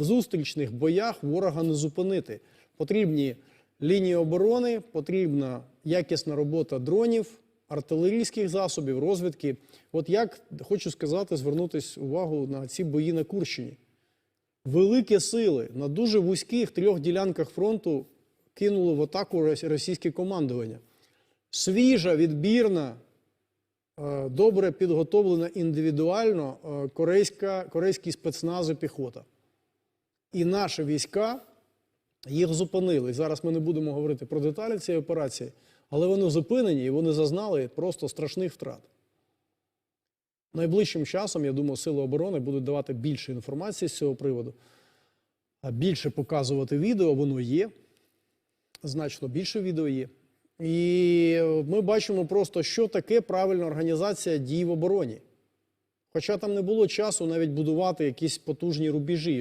В зустрічних боях ворога не зупинити. Потрібні лінії оборони, потрібна якісна робота дронів, артилерійських засобів, розвідки. От як хочу сказати, звернутися увагу на ці бої на Курщині. Великі сили на дуже вузьких трьох ділянках фронту кинуло в атаку російське командування. Свіжа, відбірна, е, добре підготовлена індивідуально е, корейська, корейський спецназ і піхота. І наші війська їх зупинили. Зараз ми не будемо говорити про деталі цієї операції, але вони зупинені і вони зазнали просто страшних втрат. Найближчим часом, я думаю, Сили оборони будуть давати більше інформації з цього приводу, більше показувати відео, воно є. Значно більше відео є. І ми бачимо просто, що таке правильна організація дій в обороні. Хоча там не було часу навіть будувати якісь потужні рубежі.